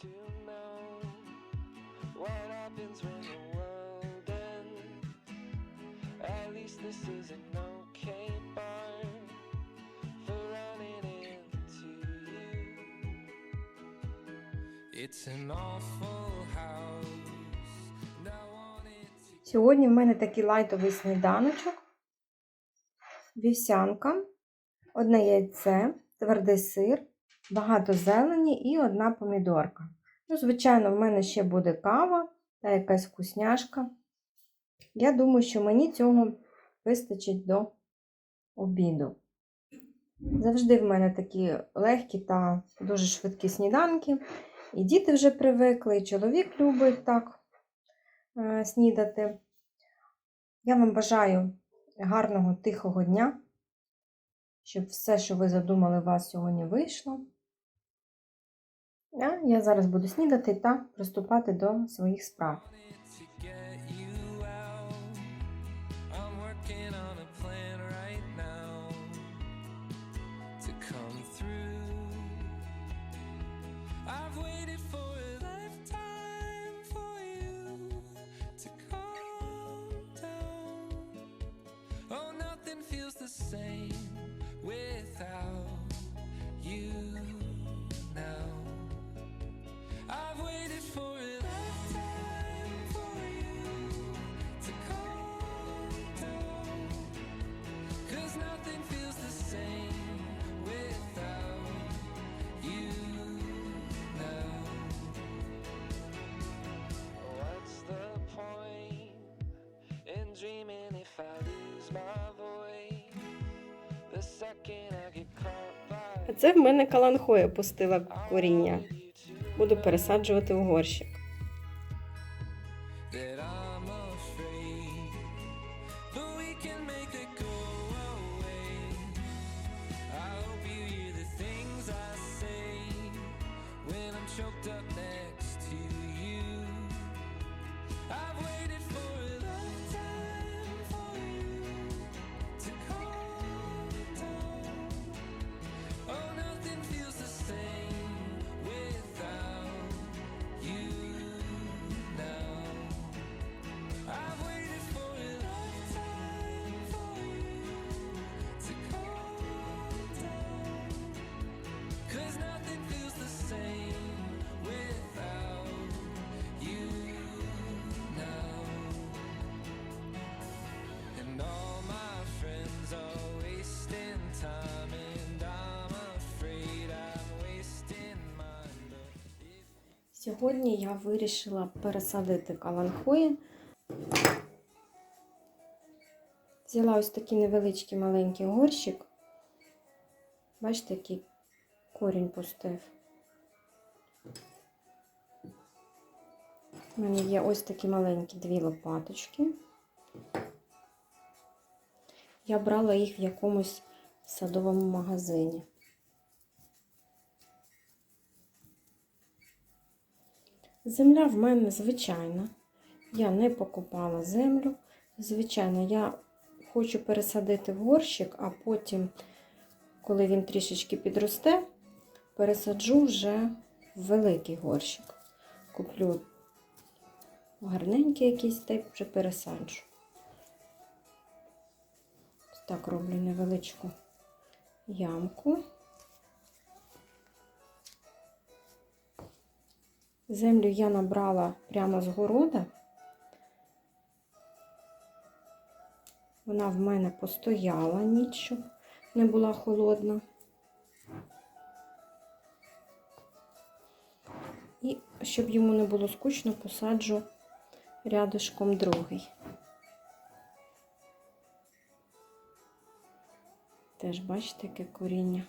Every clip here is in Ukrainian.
to know what happens when the world ends. At least this is an okay bar for running into you. It's an awful house. Сьогодні в мене такий лайтовий сніданочок, вівсянка, одне яйце, твердий сир, багато зелені і одна помідорка. Ну, звичайно, в мене ще буде кава та якась вкусняшка. Я думаю, що мені цього вистачить до обіду. Завжди в мене такі легкі та дуже швидкі сніданки. І діти вже привикли, і чоловік любить так е, снідати. Я вам бажаю гарного, тихого дня, щоб все, що ви задумали, у вас сьогодні вийшло. Я зараз буду снідати та приступати до своїх справ. In dreaming if I lose my voice? The second I get caught by А це в мене каланхоя пустила коріння. Буду пересаджувати у горщик. Сьогодні я вирішила пересадити каланхої. Взяла ось такий невеличкий маленький горщик. Бачите, який корінь пустив. У мене є ось такі маленькі дві лопаточки. Я брала їх в якомусь садовому магазині. Земля в мене звичайна. Я не покупала землю. Звичайно, я хочу пересадити в горщик, а потім, коли він трішечки підросте, пересаджу вже в великий горщик. Куплю гарненький якийсь й вже пересаджу. Так роблю невеличку ямку. Землю я набрала прямо з города. Вона в мене постояла ніч, щоб не була холодна. І щоб йому не було скучно, посаджу рядишком другий. Теж бачите, яке коріння.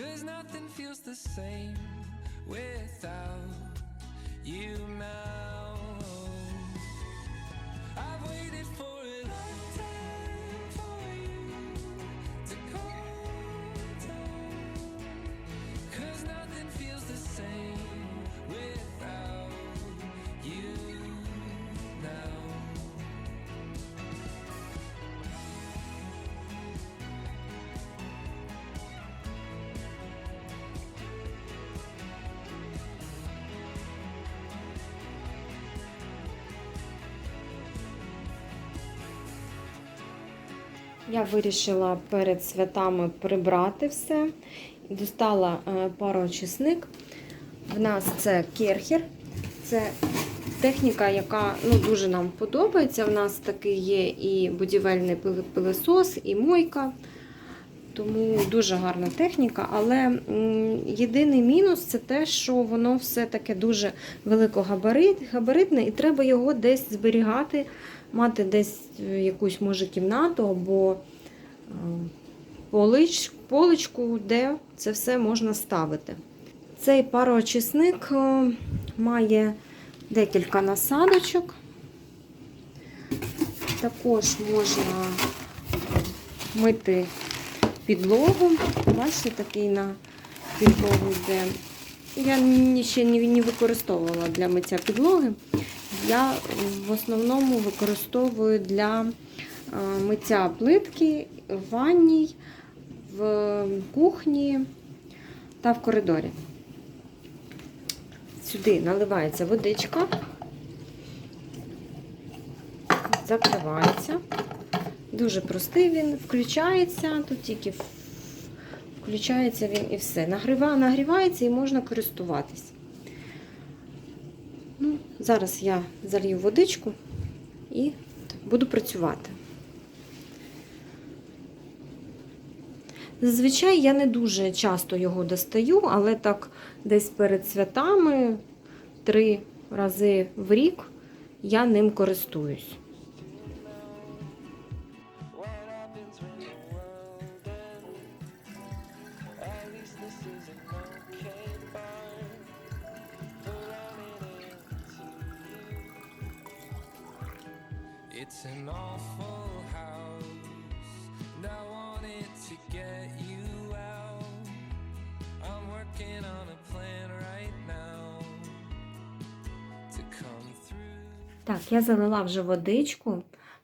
Cause nothing feels the same without you now. Я вирішила перед святами прибрати все. Достала е, пароочисник. В нас це керхер. Це техніка, яка ну, дуже нам подобається. У нас такий є і будівельний пилосос, і мойка. Тому дуже гарна техніка. Але єдиний мінус це те, що воно все таке дуже великогабаритне, і треба його десь зберігати, мати десь е, якусь може кімнату або е, полич, поличку, де це все можна ставити. Цей пароочисник е, має декілька насадочок. Також можна мити підлогу. Бачите, такий на підлогу йде. Я ще не використовувала для миття підлоги. Я в основному використовую для е, миття плитки в ванній, в кухні та в коридорі. Сюди наливається водичка, закривається. Дуже простий він, включається, тут тільки включається він і все. Нагрівається і можна користуватись. Зараз я залью водичку і буду працювати. Зазвичай я не дуже часто його достаю, але так десь перед святами три рази в рік я ним користуюсь. It's an awful house, and I wanted to get you out. I'm working on a plan right now to come through. Так, я залила вже водичку,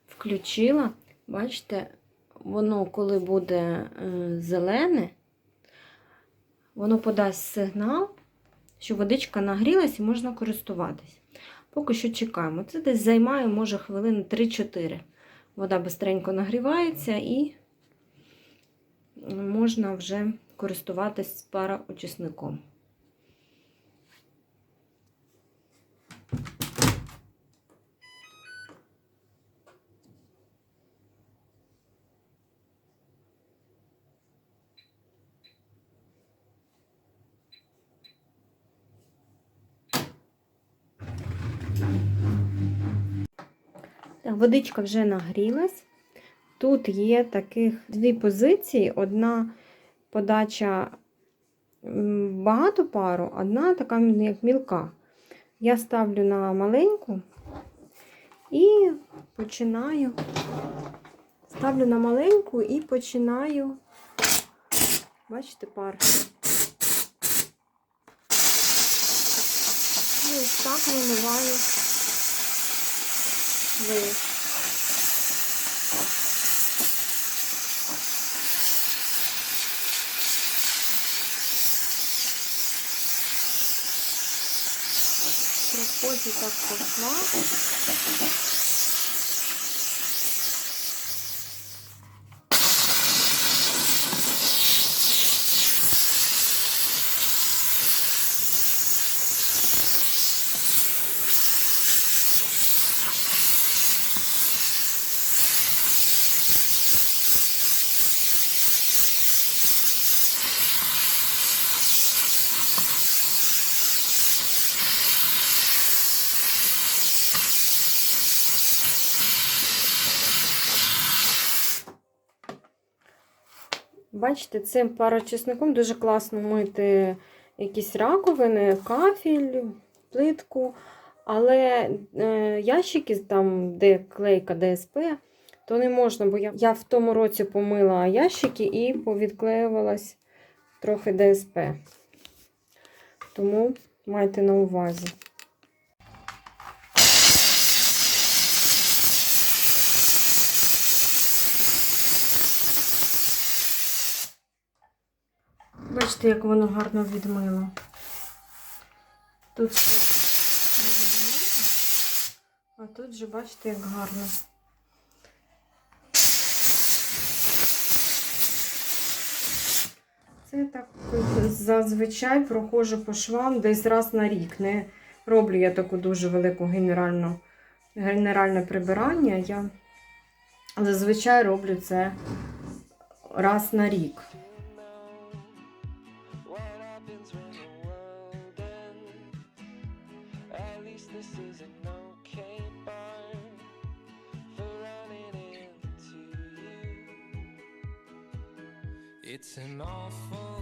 включила. Бачите, воно, коли буде е, зелене, воно подасть сигнал, що водичка нагрілась і можна користуватись. Поки що чекаємо. Це десь займає, може, хвилин 3-4. Вода бистренько нагрівається і можна вже користуватись пароочисником. Водичка вже нагрілась. Тут є таких дві позиції. Одна подача багато пару, одна така як мілка. Я ставлю на маленьку і починаю. Ставлю на маленьку і починаю. Бачите, пар. І ось так вимиваю вниз. Проходжу так по Бачите, цим парочисником дуже класно мити якісь раковини, кафель, плитку. Але е, ящики, там, де клейка ДСП, то не можна, бо я, я в тому році помила ящики і повідклеювалась трохи ДСП. Тому майте на увазі. Бачите, як воно гарно відмило. Тут все відмило, а тут же бачите, як гарно. Це так зазвичай проходжу по швам десь раз на рік. Не роблю я таку дуже велику генеральну, генеральне прибирання. Я зазвичай роблю це раз на рік. It's an awful.